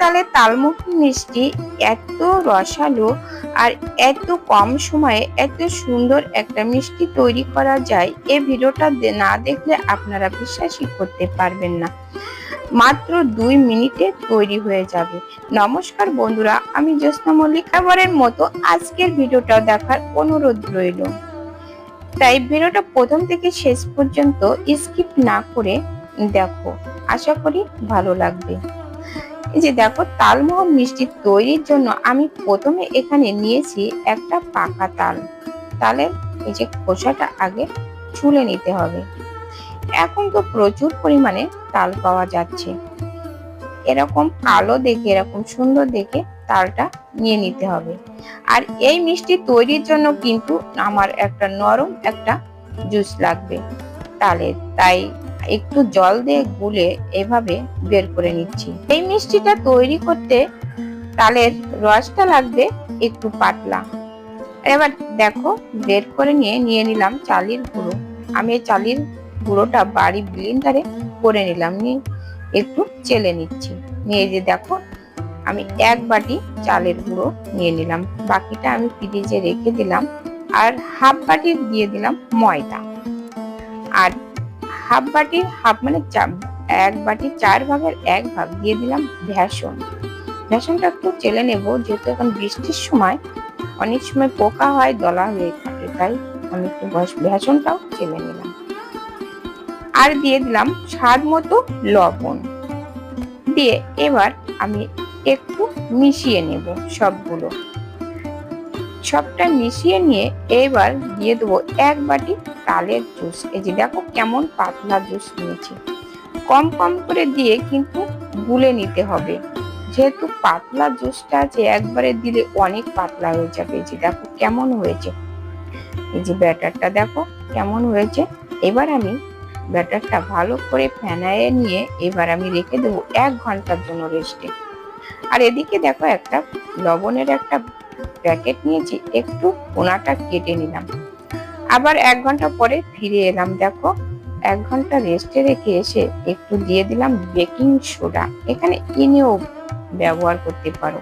তালে তালমুখী মিষ্টি এত রসালো আর এত কম সময়ে এত সুন্দর একটা মিষ্টি তৈরি করা যায় এই ভিডিওটা না দেখলে আপনারা বিশ্বাসই করতে পারবেন না। মাত্র দুই মিনিটে তৈরি হয়ে যাবে। নমস্কার বন্ধুরা, আমি জ্যোৎস্না মল্লিক এবারের মতো আজকের ভিডিওটা দেখার অনুরোধ রইল। তাই ভিডিওটা প্রথম থেকে শেষ পর্যন্ত স্কিপ না করে দেখো। আশা করি ভালো লাগবে। এই যে দেখো তালমোহন মিষ্টি তৈরির জন্য আমি প্রথমে এখানে নিয়েছি একটা পাকা তাল। তালের এই যে খোসাটা আগে ছুলে নিতে হবে। এখন তো প্রচুর পরিমাণে তাল পাওয়া যাচ্ছে। এরকম কালো দেখে, এরকম সুন্দর দেখে তালটা নিয়ে নিতে হবে। আর এই মিষ্টি তৈরির জন্য কিন্তু আমার একটা নরম একটা জুস লাগবে তালের। তাই একটু জল দিয়ে গুলে এভাবে বের করে নিচ্ছি। এই মিষ্টিটা তৈরি করতে তালের রসটা লাগবে একটু পাতলা। এবার দেখো, বের করে নিয়ে নিয়ে নিলাম চালের গুঁড়ো। আমি এই চালের গুঁড়োটা বাড়ি ব্লিন্ডারে করে নিলাম, নিয়ে একটু চেলে নিচ্ছি। নিয়ে যে দেখো, আমি এক বাটি চালের গুঁড়ো নিয়ে নিলাম। বাকিটা আমি ফ্রিজে রেখে দিলাম। আর হাফ বাটি দিয়ে দিলাম ময়দা। আর হাফ বাটির হাফ মানে এক বাটি, চার ভাগের এক ভাগ দিয়ে দিলাম ভেষণ। ভেষণটা একটু চেলে নেব, যেহেতু এখন বৃষ্টির সময়, অনেক সময় পোকা হয়, দলা হয়ে থাকে, তাই আমি একটু ভেষণটাও চেলে নিলাম। আর দিয়ে দিলাম স্বাদ মতো লবণ। দিয়ে এবার আমি একটু মিশিয়ে নেব সবগুলো। সবটা মিশিয়ে নিয়ে এবার দিয়ে দেবো এক বাটি তালের জুস। এই যে দেখো কেমন পাতলা জুস নিয়েছি। কম কম করে দিয়ে কিন্তু গুলে নিতে হবে। যেহেতু পাতলা জুসটা আছে, একবারে দিলে অনেক পাতলা হয়ে যাবে। এই যে দেখো কেমন হয়েছে। এই যে ব্যাটারটা দেখো কেমন হয়েছে। এবার আমি ব্যাটারটা ভালো করে ফেনায়ে নিয়ে এবার আমি রেখে দেবো এক ঘণ্টার জন্য রেস্টে। আর এদিকে দেখো একটা লবণের একটা প্যাকেট নিয়েছি, একটু কোনাটা কেটে নিলাম। আবার এক ঘণ্টা পরে ফিরে এলাম, দেখো, এক ঘণ্টা রেস্টে রেখে এসে একটু দিয়ে দিলাম বেকিং সোডা এখানে ইনেও ব্যবহার করতে পারো।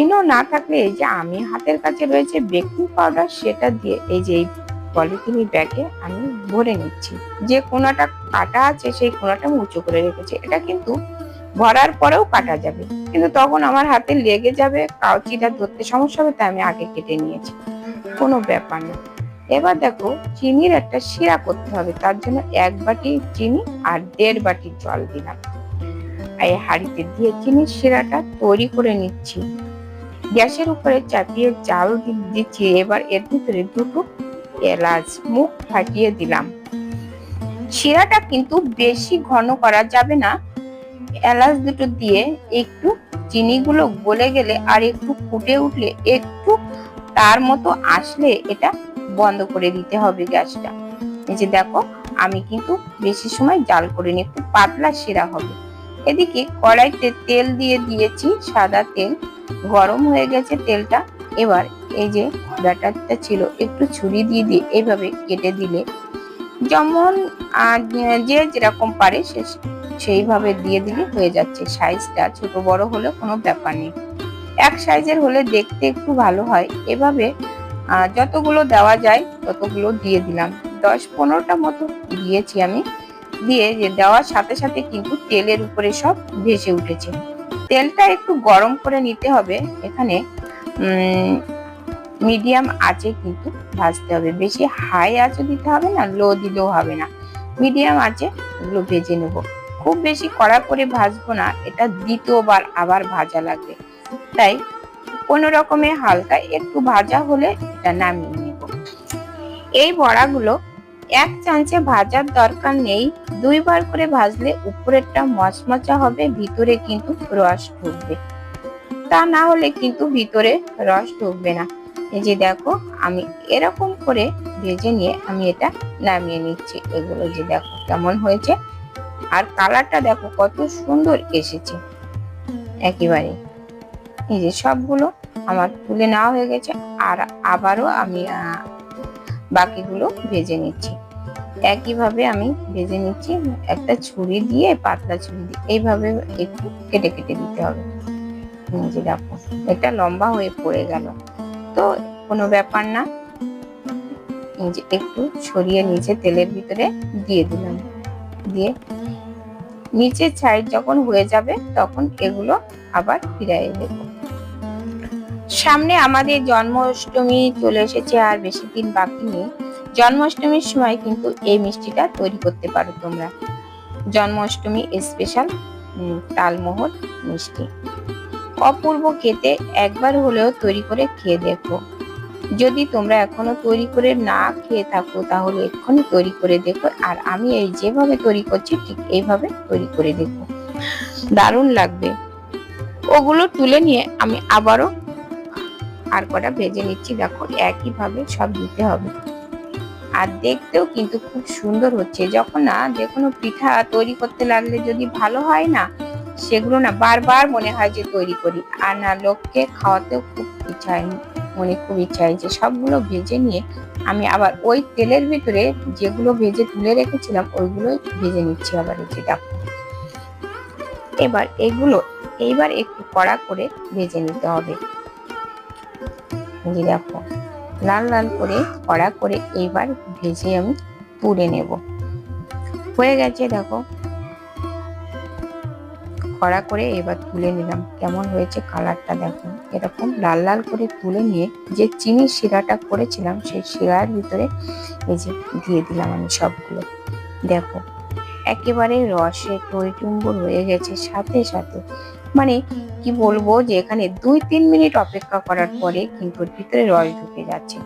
ইনো না থাকলে এই যে আমি হাতের কাছে রয়েছে বেকিং পাউডার সেটা দিয়ে এই যে এই পলিথিনি ব্যাগে আমি ভরে নিচ্ছি। যে কোনাটা কাটা আছে, সেই কোনাটা উঁচু করে রেখেছি। এটা কিন্তু ভরার পরেও কাটা যাবে। কিন্তু তখন আমার হাতে লেগে যাবে, কাউচিটা ধরতে সমস্যা হবে, তাই আমি আগে কেটে নিয়েছি। কোনো ব্যাপার না। এবার দেখো, চিনির একটা শিরা করতে হবে। তার জন্য এক বাটি চিনি আর দেড় বাটি জল দিলাম। এই হাঁড়িতে দিয়ে চিনির শিরাটা তৈরি করে নিচ্ছি। গ্যাসের উপরে চাপিয়ে দি- দিচ্ছি। এবার এর ভিতরে দুটো এলাচ মুখ ফাটিয়ে দিলাম। শিরাটা কিন্তু বেশি ঘন করা যাবে না। এলাচ দুটো দিয়ে একটু চিনিগুলো গলে গেলে আর একটু ফুটে উঠলে একটু তার মতো আসলে এটা বন্ধ করে দিতে হবে গ্যাসটা। এই যে দেখো, আমি কিন্তু বেশি সময় জাল করিনি একটু পাতলা শিরা হবে। এদিকে কড়াইতে তেল দিয়ে দিয়েছি সাদা তেল, গরম হয়ে গেছে তেলটা। এবার এই যে ব্যাটারটা ছিল, একটু ছুরি দিয়ে দিয়ে এইভাবে কেটে দিলে, যেমন যে যেরকম পারে সে সেইভাবে দিয়ে দিলে, হয়ে যাচ্ছে। সাইজটা ছোট বড় হলে কোনো ব্যাপার নেই। এক সাইজের হলে দেখতে একটু ভালো হয়। এভাবে যতগুলো দেওয়া যায়, ততগুলো দিয়ে দিলাম। দশ পনেরোটা মতো দিয়েছি আমি। দিয়ে যে দেওয়ার সাথে সাথে কিন্তু তেলের উপরে সব ভেসে উঠেছে। তেলটা একটু গরম করে নিতে হবে। এখানে মিডিয়াম আঁচে কিন্তু ভাজতে হবে। বেশি হাই আঁচে দিতে হবে না, লো দিলেও হবে না। মিডিয়াম আঁচে এগুলো ভেজে নেব। খুব বেশি কড়া করে ভাজবো না, এটা দ্বিতীয়বার আবার ভাজা লাগবে। তাই কোনো রকমে হালকা একটু ভাজা হলে এটা নামিয়ে নেব। এই বড়াগুলো এক চামচে ভাজার দরকার নেই, দুইবার করে ভাজলে উপরেরটা মচমচা হবে, ভিতরে কিন্তু রস ঢুকবে। তা না হলে কিন্তু ভিতরে রস ঢুকবে না। এই যে দেখো, আমি এরকম করে ভেজে নিয়ে আমি এটা নামিয়ে নিচ্ছি। এগুলো যে দেখো কেমন হয়েছে আর কালারটা দেখো, কত সুন্দর এসেছে। একেবারে। এই যে সবগুলো আমার তুলে নেওয়া হয়ে গেছে, আর আবারও আমি বাকিগুলো ভেজে নিচ্ছি। একইভাবে আমি ভেজে নিচ্ছি একটা ছুরি দিয়ে, পাতলা ছুরি দিয়ে। এইভাবে একটু কেটে কেটে দিতে হবে। যে দেখো, এটা লম্বা হয়ে পড়ে গেল। তো কোনো ব্যাপার না। একটু সরিয়ে নিচে তেলের ভিতরে দিয়ে দিলাম। দিয়ে নিচের সাইড যখন হয়ে যাবে, তখন এগুলো আবার ফিরাই দেব। সামনে আমাদের জন্মাষ্টমী চলে এসেছে আর বেশি দিন বাকি নেই। জন্মাষ্টমীর সময় কিন্তু এই মিষ্টিটা তৈরি করতে পারো তোমরা। জন্মাষ্টমী স্পেশাল তালমোহর মিষ্টি। অপূর্ব খেতে একবার হলেও তৈরি করে খেয়ে দেখো। যদি তোমরা এখনও তৈরি করে না খেয়ে থাকো, তাহলে এক্ষুনি তৈরি করে দেখো। আর আমি এই যেভাবে তৈরি করছি, ঠিক এইভাবে তৈরি করে দেখো দারুণ লাগবে। ওগুলো তুলে নিয়ে আমি আবারও আর কটা ভেজে নিচ্ছি। দেখো, একইভাবে সব দিতে হবে। আর দেখতেও কিন্তু খুব সুন্দর হচ্ছে। যখন না যে কোনো পিঠা তৈরি করতে লাগলে যদি ভালো হয় না, সেগুলো না বারবার মনে হয় যে তৈরি করি। আর না, লোককে খাওয়াতেও খুব ইচ্ছা হয়। মনে খুব ইচ্ছা হয় যে সবগুলো ভেজে নিয়ে আমি আবার ওই তেলের ভিতরে যেগুলো ভেজে তুলে রেখেছিলাম ওইগুলো ভেজে নিচ্ছি আবার এই এবার এগুলো এইবার একটু কড়া করে ভেজে নিতে হবে। দেখো, লাল লাল করে কড়া করে এইবার ভেজে আমি তুলে নেব। হয়ে গেছে দেখো কড়া করে এবার তুলে নিলাম। কেমন হয়েছে কালারটা দেখো এরকম লাল লাল করে তুলে নিয়ে যে চিনি শিরাটা করেছিলাম, সেই শিরার ভিতরে এই যে দিয়ে দিলাম আমি সবগুলো। দেখো, একেবারে রসে টইটুম্বুর হয়ে গেছে সাথে সাথে। মানে কি বলব যে এখানে দুই তিন মিনিট অপেক্ষা করার পরে কিন্তু ভিতরে রস ঢুকে যাচ্ছে।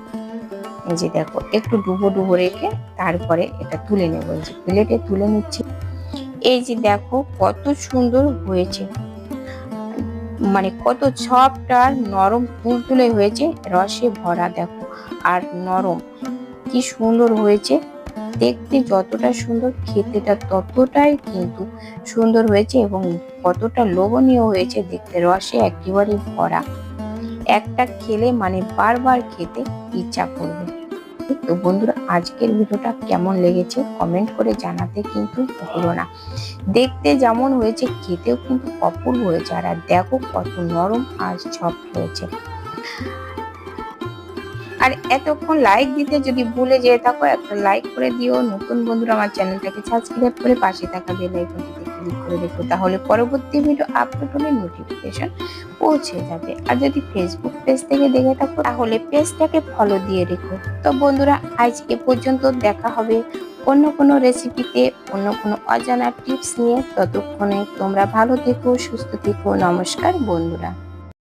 এই যে দেখো, একটু ডুবো ডুবো রেখে তারপরে এটা তুলে নেব। এই যে প্লেটে তুলে নিচ্ছি। এই যে দেখো কত সুন্দর হয়েছে। মানে কত আর নরম তুলতুলে হয়েছে, রসে ভরা দেখো, আর নরম। কি সুন্দর হয়েছে। দেখতে যতটা সুন্দর, খেতেটা ততটাই কিন্তু সুন্দর হয়েছে এবং কতটা লোভনীয় হয়েছে দেখতে। রসে একেবারে ভরা। একটা খেলে মানে বারবার খেতে ইচ্ছা করবে। তো বন্ধুরা, আজকের ভিডিওটা কেমন লেগেছে কমেন্ট করে জানাতে কিন্তু ভুলো না। দেখতে যেমন হয়েছে, খেতেও কিন্তু অপূর্ব হয়েছে আর দেখো কত নরম আর সফট হয়েছে। আর এতক্ষণ লাইক দিতে যদি ভুলে যেয়ে থাকো, একটা লাইক করে দিও। নতুন বন্ধুরা, আমার চ্যানেলটাকে সাবস্ক্রাইব করে পাশে থাকা বেল আইকনটিতে ক্লিক করে রেখো তাহলে পরবর্তী ভিডিও আপলোড হলে নোটিফিকেশন পৌঁছে যাবে। আর যদি ফেসবুক পেজ থেকে দেখে থাকো, তাহলে পেজটাকে ফলো দিয়ে রেখো। তো বন্ধুরা আজ এ পর্যন্ত দেখা হবে অন্য কোনো রেসিপিতে অন্য কোনো অজানা টিপস নিয়ে। ততক্ষণে তোমরা ভালো থেকো, সুস্থ থেকো। নমস্কার বন্ধুরা।